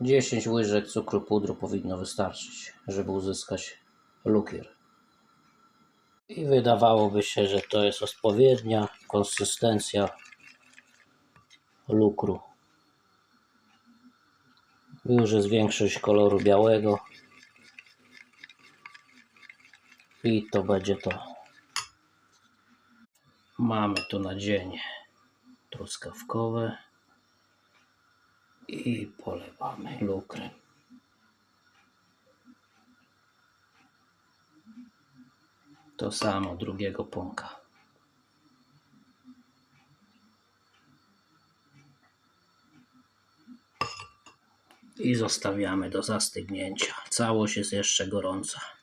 10 łyżek cukru pudru powinno wystarczyć, żeby uzyskać lukier. I wydawałoby się, że to jest odpowiednia konsystencja lukru. Już jest większość koloru białego. I to będzie to. Mamy to nadzienie truskawkowe i polewamy lukrem. To samo drugiego pąka. I zostawiamy do zastygnięcia. Całość jest jeszcze gorąca.